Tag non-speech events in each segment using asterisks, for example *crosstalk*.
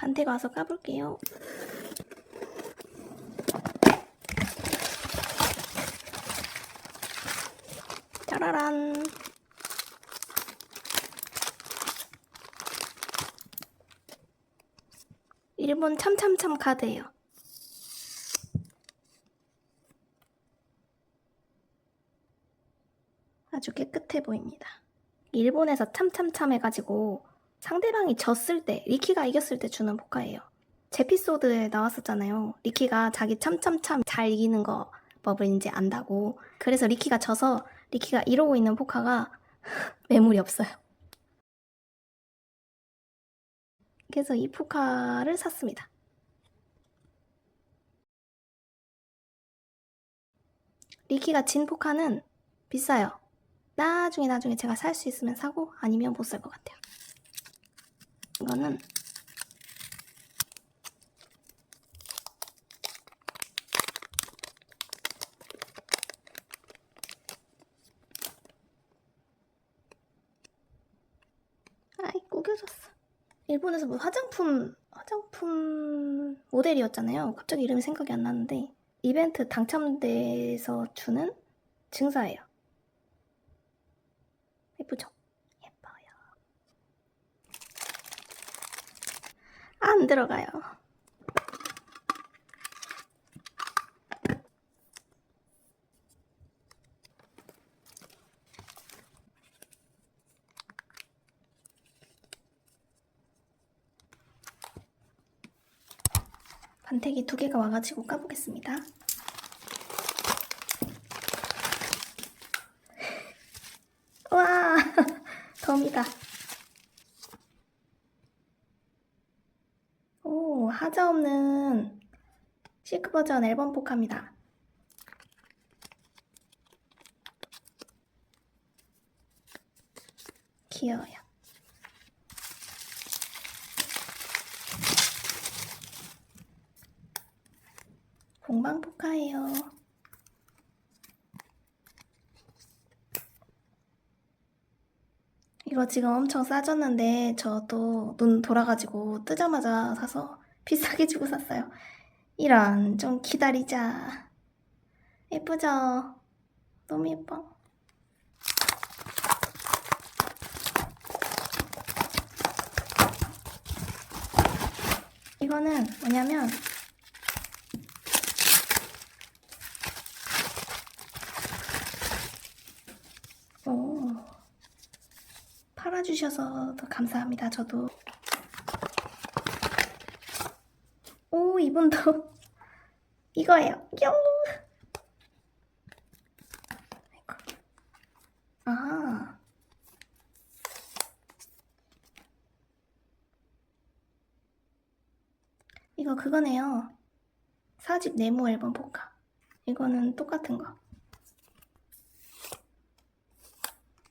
반대가 와서 까볼게요. 짜라란. 일본 참참참 카드예요. 아주 깨끗해 보입니다. 일본에서 참참참 해가지고 상대방이 졌을 때, 리키가 이겼을 때 주는 포카예요. 제피소드에 나왔었잖아요. 리키가 자기 참참참 잘 이기는 거 법을 이제 안다고. 그래서 리키가 져서 리키가 이러고 있는 포카가 *laughs* 매물이 없어요. 그래서 이 포카를 샀습니다. 리키가 진 포카는 비싸요. 나중에 나중에 제가 살 수 있으면 사고 아니면 못 살 것 같아요. 이거는 아이 구겨졌어. 일본에서 뭐 화장품 화장품 모델이었잖아요. 갑자기 이름이 생각이 안 나는데 이벤트 당첨돼서 주는 증사예요. 예쁘죠? 예뻐요. 안 들어가요. 반택이 두 개가 와가지고 까보겠습니다. *laughs* 와, 덤이다. *laughs* 오, 하자 없는 시크 버전 앨범 포카입니다. 귀여워요. 공방 포카예요. 이거 지금 엄청 싸졌는데 저도 눈 돌아가지고 뜨자마자 사서 비싸게 주고 샀어요. 이런 좀 기다리자. 예쁘죠? 너무 예뻐. 이거는 뭐냐면 오, 팔아주셔서 더 감사합니다. 저도. 오, 이분도 *laughs* 이거예요. 뿅! 아. 이거 그거네요. 사집 네모 앨범 포카. 이거는 똑같은 거.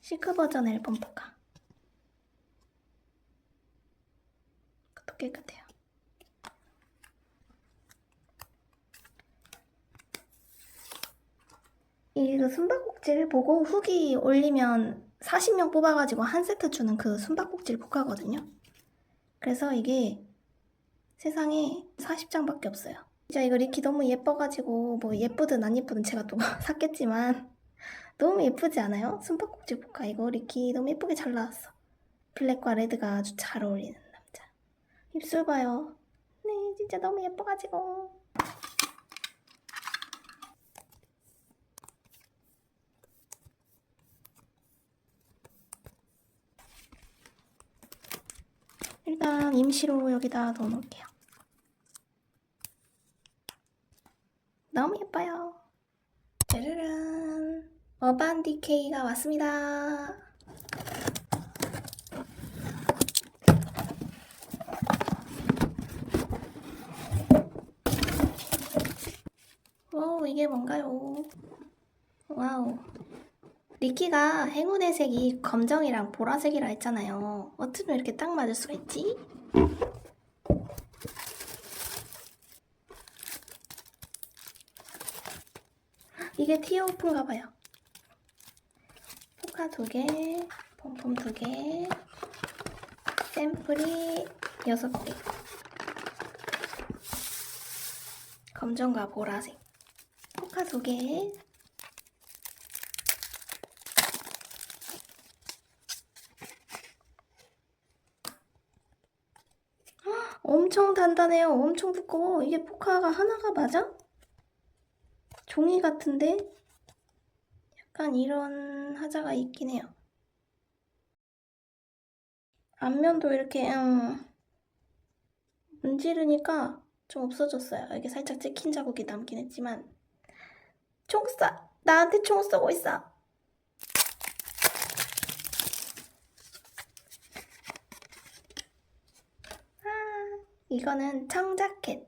시크 버전 앨범 포카. 그것도 깨끗해요. 이그 숨바꼭질 보고 후기 올리면 40명 뽑아가지고 한 세트 주는 그 숨바꼭질 포카거든요. 그래서 이게 세상에 40장밖에 없어요. 진짜 이거 리키 너무 예뻐가지고 뭐 예쁘든 안 예쁘든 제가 또 *laughs* 샀겠지만 너무 예쁘지 않아요? 숨바꼭질 포카 이거 리키 너무 예쁘게 잘 나왔어. 블랙과 레드가 아주 잘 어울리는 남자. 입술 봐요. 네, 진짜 너무 예뻐가지고. 일단 임시로 여기다 넣어놓을게요. 너무 예뻐요. 짜르란. 어반 디케이가 왔습니다. 와우, 이게 뭔가요? 와우. 리키가 행운의 색이 검정이랑 보라색이라 했잖아요. 어떻게 이렇게 딱 맞을 수가 있지? 이게 티어오프인가 봐요. 포카 두 개, 폼폼 두 개, 샘플이 여섯 개. 검정과 보라색. 포카 두 개, 엄청 단단해요. 엄청 두꺼워. 이게 포카가 하나가 맞아? 종이 같은데? 약간 이런 하자가 있긴 해요. 앞면도 이렇게 음, 문지르니까 좀 없어졌어요. 이게 살짝 찍힌 자국이 남긴 했지만 총 쏴! 나한테 총 쏘고 있어! 아, 이거는 청자켓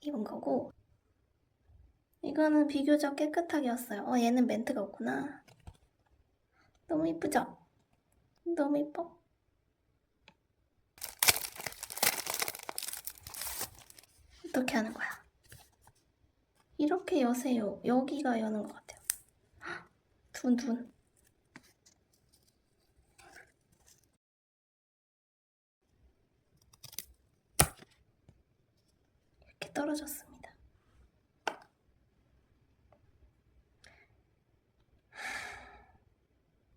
입은 거고 이거는 비교적 깨끗하게 왔어요. 어, 얘는 멘트가 없구나. 너무 이쁘죠? 너무 이뻐. 어떻게 하는 거야? 이렇게 여세요. 여기가 여는 것 같아요. 헉, 둔, 둔. 이렇게 떨어졌습니다.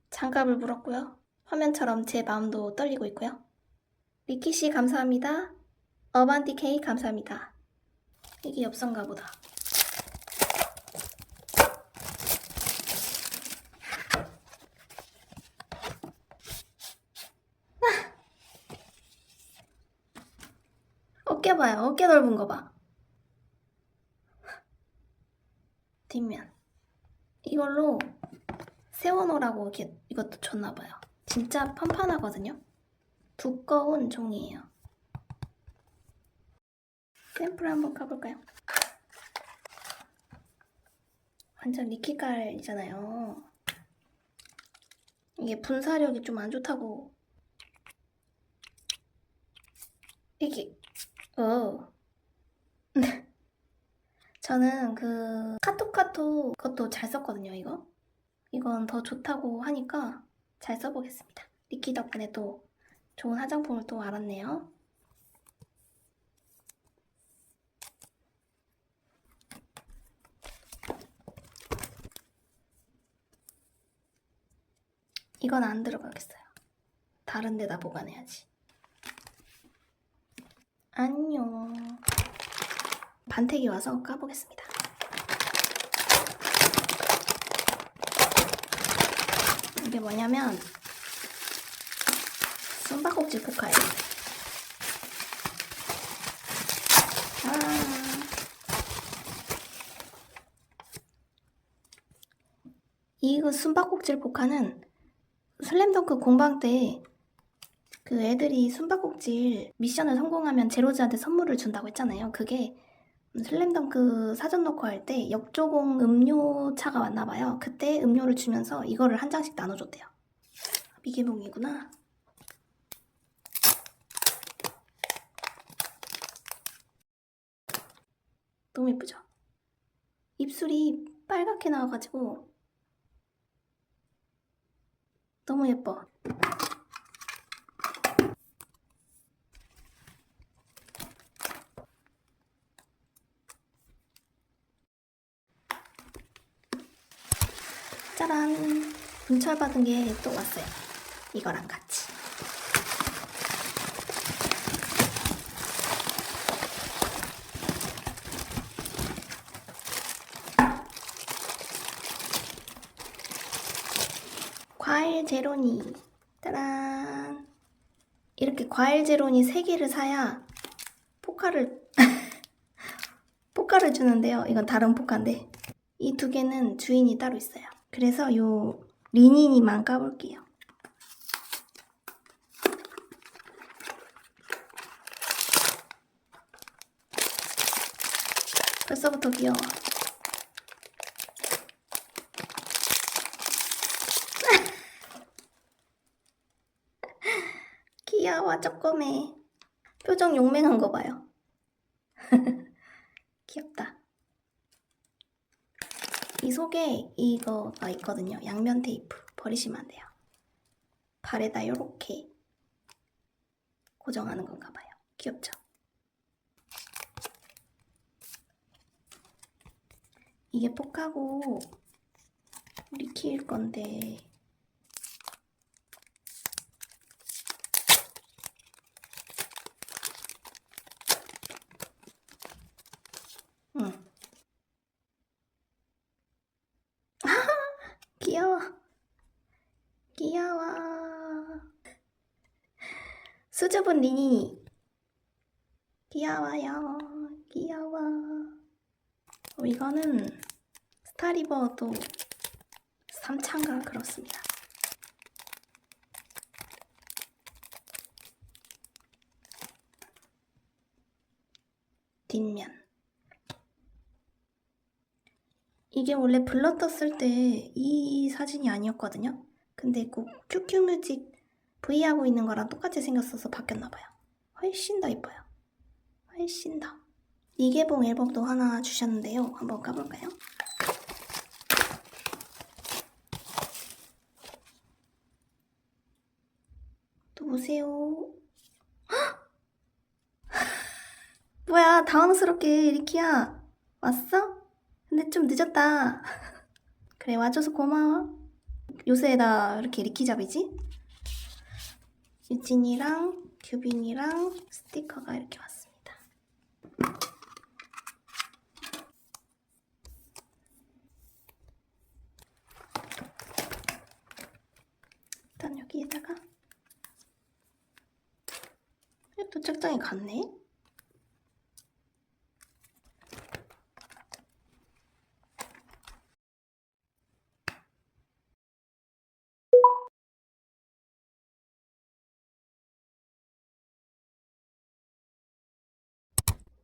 장갑을 물었고요. 화면처럼 제 마음도 떨리고 있고요. 리키 씨 감사합니다. 어반티 케이 감사합니다. 이게 엽서인가 보다. 어깨 봐요. 어깨 넓은 거 봐. 뒷면. 이걸로 세워놓으라고 이렇게 이것도 줬나 봐요. 진짜 판판하거든요. 두꺼운 종이에요. 샘플 한번 가볼까요? 완전 리키깔이잖아요. 이게 분사력이 좀 안 좋다고. 이게, 어. 저는 그 카톡 카톡 그것도 잘 썼거든요, 이거. 이건 더 좋다고 하니까 잘 써보겠습니다. 리키 덕분에 또 좋은 화장품을 또 알았네요. 이건 안 들어가겠어요. 다른 데다 보관해야지. 안녕. 반택이 와서 까보겠습니다. 이게 뭐냐면 숨바꼭질 포카예요. 아. 이거 숨바꼭질 포카는 슬램덩크 공방 때 그 애들이 숨바꼭질 미션을 성공하면 제로즈한테 선물을 준다고 했잖아요. 그게 슬램덩크 사전 놓고 할 때 역조공 음료 차가 왔나 봐요. 그때 음료를 주면서 이거를 한 장씩 나눠줬대요. 미개봉이구나. 너무 예쁘죠? 입술이 빨갛게 나와가지고 너무 예뻐. 짜란! 분철 받은 게 또 왔어요. 이거랑 같이. 과일 제로니. 짜란! 이렇게 과일 제로니 3개를 사야 포카를 *laughs* 포카를 주는데요. 이건 다른 포카인데 이 두 개는 주인이 따로 있어요. 그래서 요 리니니만 까볼게요. 벌써부터 귀여워. *laughs* 귀여워, 쪼꼬매. 표정 용맹한 거 봐요. *laughs* 귀엽다. 이 속에 이거가 있거든요. 양면 테이프. 버리시면 안 돼요. 발에다 이렇게 고정하는 건가 봐요. 귀엽죠? 이게 포카고 리키일 건데 응. 귀여워. 귀여워. 수줍은 리니. 귀여워요. 귀여워. 어, 이거는 스타리버도 3차인가 그렇습니다. 뒷면. 이게 원래 블러 떴을 때 이 사진이 아니었거든요. 근데 꼭 큐큐뮤직 V 하고 있는 거랑 똑같이 생겼어서 바뀌었나봐요. 훨씬 더 이뻐요. 훨씬 더. 이개봉 앨범도 하나 주셨는데요. 한번 까볼까요? 누구세요? 헉! 뭐야, 당황스럽게 리키야. 왔어? 근데 좀 늦었다. *laughs* 그래, 와줘서 고마워. 요새 나 이렇게 리키잡이지? 유진이랑 규빈이랑 스티커가 이렇게 왔습니다. 일단 여기에다가 도착장에 갔네?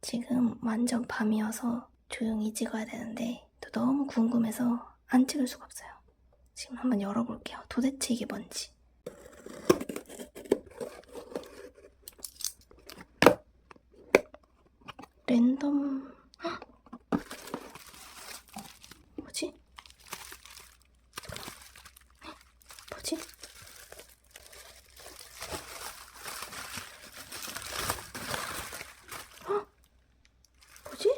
지금 완전 밤이어서 조용히 찍어야 되는데 또 너무 궁금해서 안 찍을 수가 없어요. 지금 한번 열어볼게요. 도대체 이게 뭔지. 랜덤 헉! 뭐지? 헉, 뭐지? 헉! 뭐지?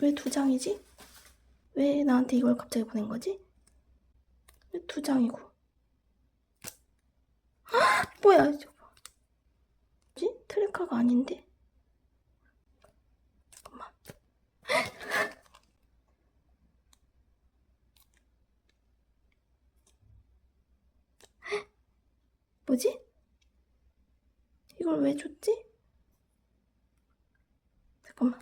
왜 두 장이지? 왜 나한테 이걸 갑자기 보낸 거지? 왜 두 장이고? 헉! 뭐야 저거? 뭐지? 트레카가 아닌데? 잠깐만. 뭐지? 이걸 왜 줬지? 잠깐만.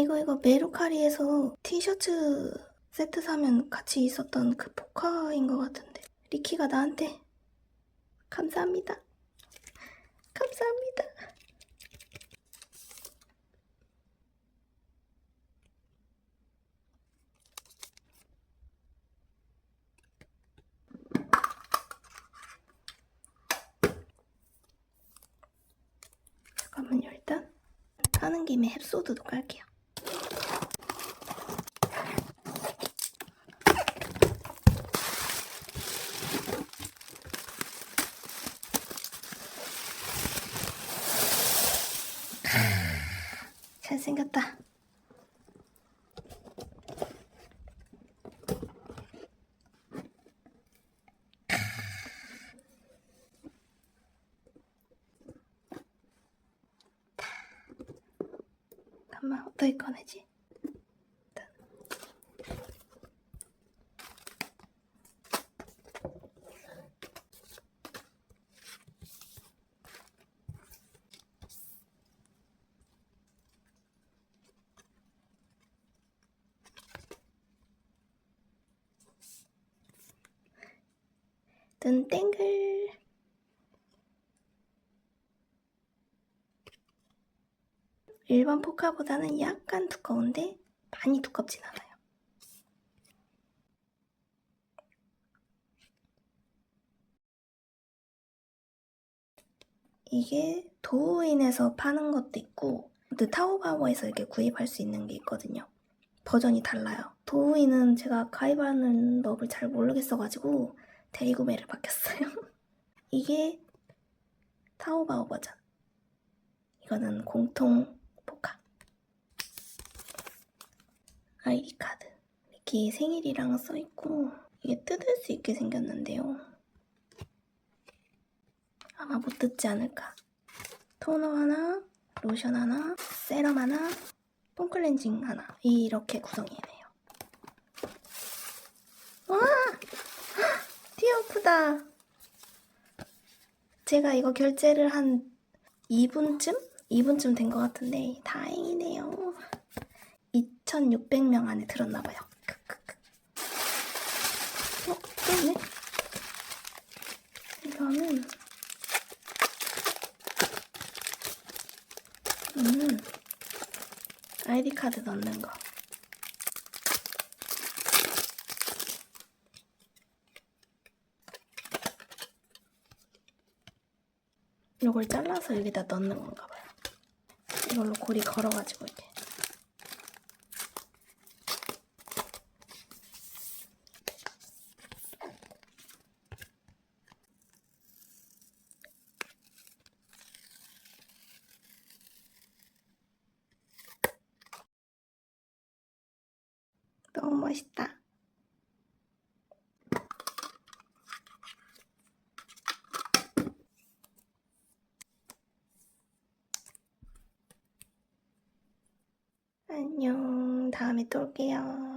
이거 이거 메루카리에서 티셔츠 세트 사면 같이 있었던 그 포카인 것 같은데 리키가 나한테 감사합니다. 감사합니다. 잠깐만요, 일단 까는 김에 햅소드도 깔게요. 잘생겼다. 잠깐만 어떻게 꺼내지? 눈 땡글 일반 포카보다는 약간 두꺼운데 많이 두껍진 않아요. 이게 도우인에서 파는 것도 있고 그 타오바오에서 이렇게 구입할 수 있는 게 있거든요. 버전이 달라요. 도우인은 제가 가입하는 법을 잘 모르겠어가지고 대리구매를 *laughs* 바뀌었어요. 이게 타오바오 버전. 이거는 공통 포카. 아이디 카드. 이렇게 생일이랑 써있고, 이게 뜯을 수 있게 생겼는데요. 아마 못 뜯지 않을까. 토너 하나, 로션 하나, 세럼 하나, 폼클렌징 하나. 이렇게 구성이네요. 와! 티어프다. 제가 이거 결제를 한 2분쯤? 2분쯤 된 것 같은데 다행이네요. 2,600명 안에 들었나 봐요. 크크크. 어? 또 있네? 이거는 음 아이디 카드 넣는 거. 이걸 잘라서 여기다 넣는 건가 봐요. 이걸로 고리 걸어가지고 이렇게. 너무 멋있다. 안녕. 다음에 또 올게요.